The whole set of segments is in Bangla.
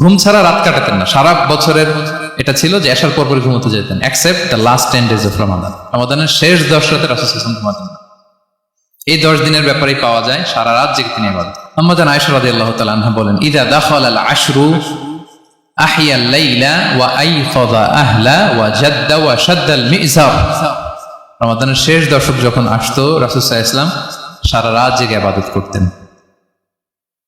ঘুম ছাড়া রাত কাটাতেন না। সারা বছরের এটা ছিল যে এসার পর পরে ঘুমোতে যেতেন except the last ten days of Ramadan রমাদানের শেষ দশ রাতে রাসুল ঘুমাতেন এই দশ দিনের ব্যাপারেই পাওয়া যায় সারা রাত জেগে তিনি আবাদ আম্মাজান আয়েশা রাদিয়াল্লাহু তাআলা আনহা বলেন, ইদা দাখাল আল আশরু আহিয়া লাইলা ওয়া আইখাযা আহলা ওয়া জাদ্দা ওয়া শাদ্দাল মিজার রমাদানের শেষ দশক যখন আসতো রাসূল ইসলাম সারা রাত জেগে আবাদত করতেন।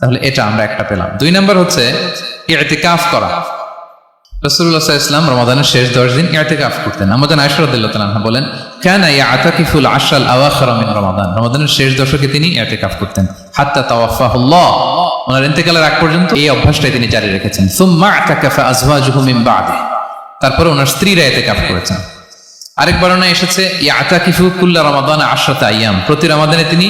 তাহলে এটা আমরা একটা পেলাম। দুই নাম্বার হচ্ছে কাফ করা। রসুল্লাহ ইসলাম রমাদানের শেষ দশ দিন কাফ করতেন। আমাদের আয়সরদুল্লাহ বলেন, কেন আতাকিফুল আশাল আওয়াখর মিন রমাদান। রমাদানের শেষ দশকে তিনি কাফ করতেন। হাত্তা তাওয়াফাহুল্লাহ। ওনার ইন্তেকালের আগ পর্যন্ত এই অভ্যাসটাই তিনি জারি রেখেছেন। সুম্মা আতাকাফা আজওয়াজুহু মিন বাদে। তারপরে ওনার স্ত্রীরা এতে কাফ করেছেন। আরেক বর্ণনা এসেছে, ইয়াতাকিফু কুল্লা রমাদান আশরাত আইয়াম প্রতি রমাদানে তিনি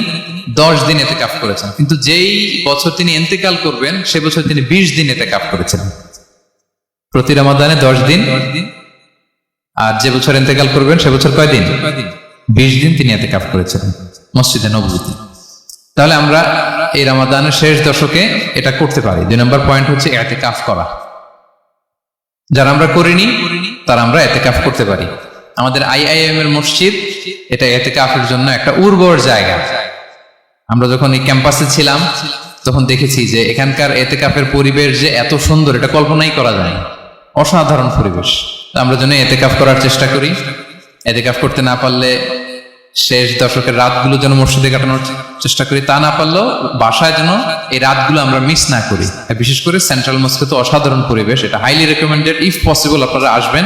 দশ দিন এতে কাফ করেছেন। কিন্তু যেই বছর তিনি এন্তেকাল করবেন সে বছর তিনি বিশ দিন এতে কাফ করেছিলেন প্রতি রমাদানে দশ দিন। আর যে বছর এন্তেকাল করবেন, সে বছর কয়দিন বিশ দিন তিনি এতে কাফ করেছিলেন মসজিদে নবজিতে তাহলে আমরা এই রমাদানের শেষ দশকে এটা করতে পারি। দুই নম্বর পয়েন্ট হচ্ছে এতে কাফ করা। যারা আমরা করিনি, তারা আমরা এতে কাফ করতে পারি। আমাদের আইআইএম এর মসজিদ, এটা এতে কাফের জন্য একটা উর্বর জায়গা। আমরা যখন এই ক্যাম্পাসে ছিলাম, তখন দেখেছি যে এখানকার এতে কাফের পরিবেশ যে এত সুন্দর, এটা কল্পনাই করা যায় অসাধারণ পরিবেশ। আমরা যেন এতে কাফ করার চেষ্টা করি। এতে কাফ করতে না পারলে শেষ দশকের রাতগুলো যেন মসজিদে কাটানোর চেষ্টা করি, তা না পারলেও বাসায় যেন এই রাতগুলো আমরা মিস না করি। বিশেষ করে সেন্ট্রাল মস্কে তো অসাধারণ পরিবেশ, এটা হাইলি রেকমেন্ডেড ইফ পসিবল আপনারা আসবেন।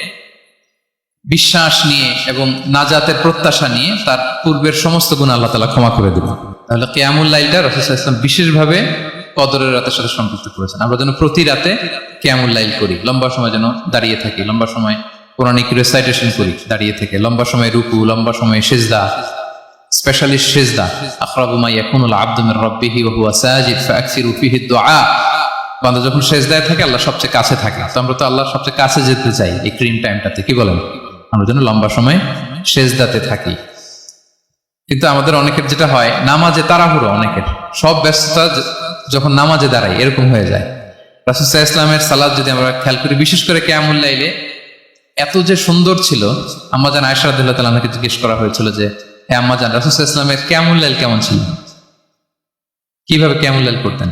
বিশ্বাস নিয়ে এবং নাজাতের প্রত্যাশা নিয়ে তার পূর্বের সমস্ত গুণ আল্লাহ তালা ক্ষমা করে দিল তাহলে কেয়ামুল লাইলটা রসুল ইসলাম বিশেষভাবে কদরের রাতের সাথে সম্পৃক্ত করেছেন। আমরা যেন প্রতি রাতে কেয়ামুল লাইল করি, লম্বা সময় যেন দাঁড়িয়ে থাকি, লম্বা সময় পৌরাণিক রেসাইটেশন করি, দাঁড়িয়ে থেকে, লম্বা সময় রুকু, লম্বা সময় সেজদা স্পেশালি সেজদা, আখরাবু মা ইয়াকুনুল আবদু মির রাব্বিহি ওয়া হুয়া সাজিদ ফাকসিরু ফিহি দুআ। বান্দা যখন সেজদায় থাকে, আল্লাহ সবচেয়ে কাছে থাকে। তো আমরা তো আল্লাহ সবচেয়ে কাছে যেতে চাই এই ক্রিম টাইমটাতে, কি বলেন? আমরা যেন লম্বা সময় সেজদাতে থাকি। কিন্তু আমাদের অনেকের যেটা হয়, নামাজে তাড়াহুড়ো অনেকের। সব ব্যস্ততা যখন নামাজে দাঁড়ায় এরকম হয়ে যায়। রাসুসাহ ইসলামের সালাদ যদি আমরা খেয়াল করি, বিশেষ করে কেয়ামুল লাইলে, এত যে সুন্দর ছিল আম্মাজান আয়সা রাদিল্লাহ তালাকে জিজ্ঞেস করা হয়েছিল যে হ্যাঁ আম্মাজান রাসুসাহ ইসলামের কেয়ামুল লাইল কেমন ছিল? কীভাবে কেয়ামুল লাইল করতেন?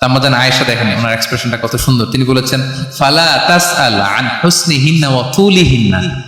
আম্মাজান আয়েশা দেখেন, ওনার এক্সপ্রেশনটা কত সুন্দর। তিনি বলেছেন, ফালা তাসআল আন হুসনিহিন্না ওয়া তুলিহিন্না।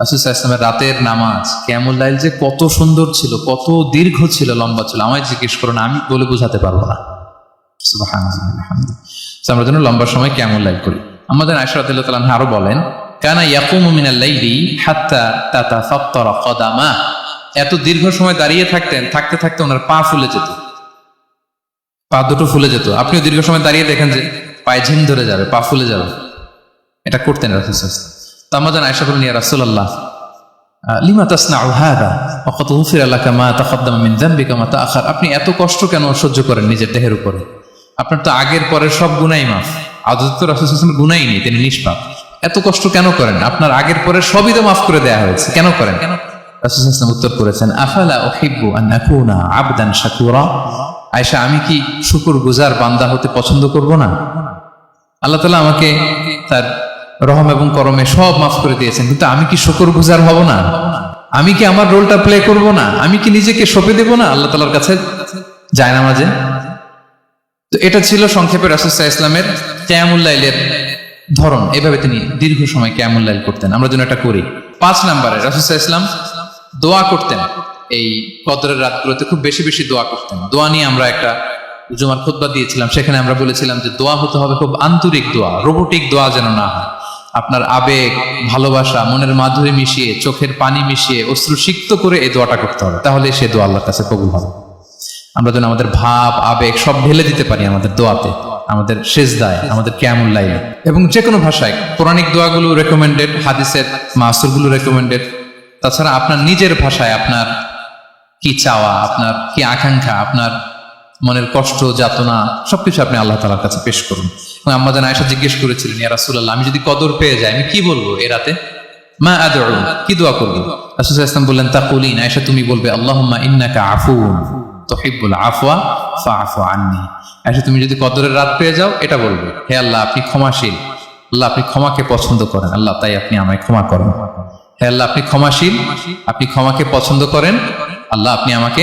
ওয়াসাল্লামের রাতের নামাজ লাইল যে কত সুন্দর ছিল, কত দীর্ঘ ছিল, লম্বা ছিল। আমায় জিজ্ঞেস করো না আমি বলে বোঝাতে পারব না। আমরা যেন লম্বা সময় লাইল করি। আমাদের আনহা আরও বলেন, কানা ইয়াকুমু মিনাল লাইলি হাত্তা তাতাফাত্তারা কদামা। এত দীর্ঘ সময় দাঁড়িয়ে থাকতেন, থাকতে থাকতে ওনার পা ফুলে যেত। পা দুটো ফুলে যেত। আপনিও দীর্ঘ সময় দাঁড়িয়ে দেখেন যে পায়ে ঝিম ধরে যাবে, পা ফুলে যাবে। এটা করতেন রাসুল তামাজান আয়সা বলেন ইয়া রাসূলুল্লাহ লিমা তাসনাউ হাদা? ওয়াকাদ গুফিরা লাকা মা তাকাদ্দামা মিন যামবিকা মা তাআখার। আপনি এত কষ্ট কেন সহ্য করেন নিজের দেহের উপরে? আপনার তো আগের পরের সব গুনাই মাফ। আদত তো রাসূল সাল্লাল্লাহু গুনাই নেই তিনি নিষ্পাপ। এত কষ্ট কেন করেন? আপনার আগের পরের সবই তো মাফ করে দেয়া হয়েছে। কেন করেন? কেন? রাসূল সাল্লাল্লাহু উত্তর করেছেন আফালা উহিব্বু আন আকুনা আবদান শাকুরা? আয়েশা আমি কি শুকুর গুজার বান্দা হতে পছন্দ করব না? আল্লাহ তালা আমাকে তার রহম এবং করমে সব মাফ করে দিয়েছেন। কিন্তু আমি কি শুকর গুজার হব না? আমি কি আমার রোলটা প্লে করব না? আমি কি নিজেকে সঁপে দেব না? আল্লাহ তালার কাছে যায় না মাঝে। তো এটা ছিল সংক্ষেপে রাসুসাহ ইসলামের ক্যামুল্লাইলের ধরন। এভাবে তিনি দীর্ঘ সময় ক্যামুল্লাইল করতেন। আমরা যেন এটা করি। পাঁচ নম্বরে রাসুসাহ ইসলাম দোয়া করতেন। এই কদরের রাতগুলোতে খুব বেশি বেশি দোয়া করতেন। দোয়া নিয়ে আমরা একটা জুমার খুতবা দিয়েছিলাম। সেখানে আমরা বলেছিলাম যে দোয়া হতে হবে খুব আন্তরিক দোয়া, রোবোটিক দোয়া যেন না হয়। আপনার আবেগ, ভালোবাসা, মনের মাধুরী মিশিয়ে, চোখের পানি মিশিয়ে, অশ্রু সিক্ত করে এই দোয়াটা করতে হবে। তাহলে সে দোয়া আল্লাহর কাছে কবুল হবে। আমরা যেন আমাদের ভাব, আবেগ সব ঢেলে দিতে পারি আমাদের দোয়াতে, আমাদের শেষ দায় আমাদের কেমন লাইনে। এবং যে কোনো ভাষায়, পৌরাণিক দোয়াগুলো রেকমেন্ডেড হাদিসের মাসুরগুলো রেকমেন্ডেড তাছাড়া আপনার নিজের ভাষায় আপনার কি চাওয়া, আপনার কি আকাঙ্ক্ষা, আপনার মনের কষ্ট, যাতনা, সবকিছু আপনি আল্লাহ তালার কাছে পেশ করুন। এবং আম্মা যেন আয়সা জিজ্ঞেস করেছিলেন, ইয়া রাসূলুল্লাহ, আমি যদি কদর পেয়ে যাই, আমি কি বলব এ রাতে? মা আদউ, কি দোয়া করব? রাসূল ওয়াসাল্লাম বললেন, তাকুলিন, আয়েশা, তুমি বলবে, আল্লাহুম্মা ইন্নাকা আফুন তুহিব্বুল আফওয়া, ফাআফু আন্নি। আয়েশা, তুমি যদি কদরের রাত পেয়ে যাও, এটা বলবে, হে আল্লাহ, আপনি ক্ষমাশীল। আল্লাহ, আপনি ক্ষমাকে পছন্দ করেন। আল্লাহ, তাই আপনি আমায় ক্ষমা করেন। হে আল্লাহ, আপনি ক্ষমাশীল, আপনি ক্ষমাকে পছন্দ করেন। আল্লাহ, আপনি আমাকে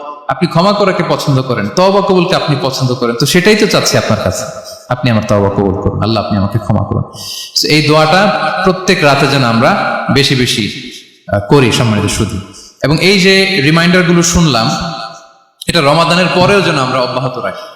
আপনি ক্ষমা করাকে পছন্দ করেন তবা কবুলকে আপনি পছন্দ করেন, তো সেটাই তো চাচ্ছি আপনার কাছে। আপনি আমার তবা কবুল করুন, আল্লাহ আপনি আমাকে ক্ষমা করুন। এই দোয়াটা প্রত্যেক রাতে যেন আমরা বেশি বেশি করি, সম্মানিত শুধু এবং এই যে রিমাইন্ডারগুলো শুনলাম, এটা রমাদানের পরেও যেন আমরা অব্যাহত রাখি।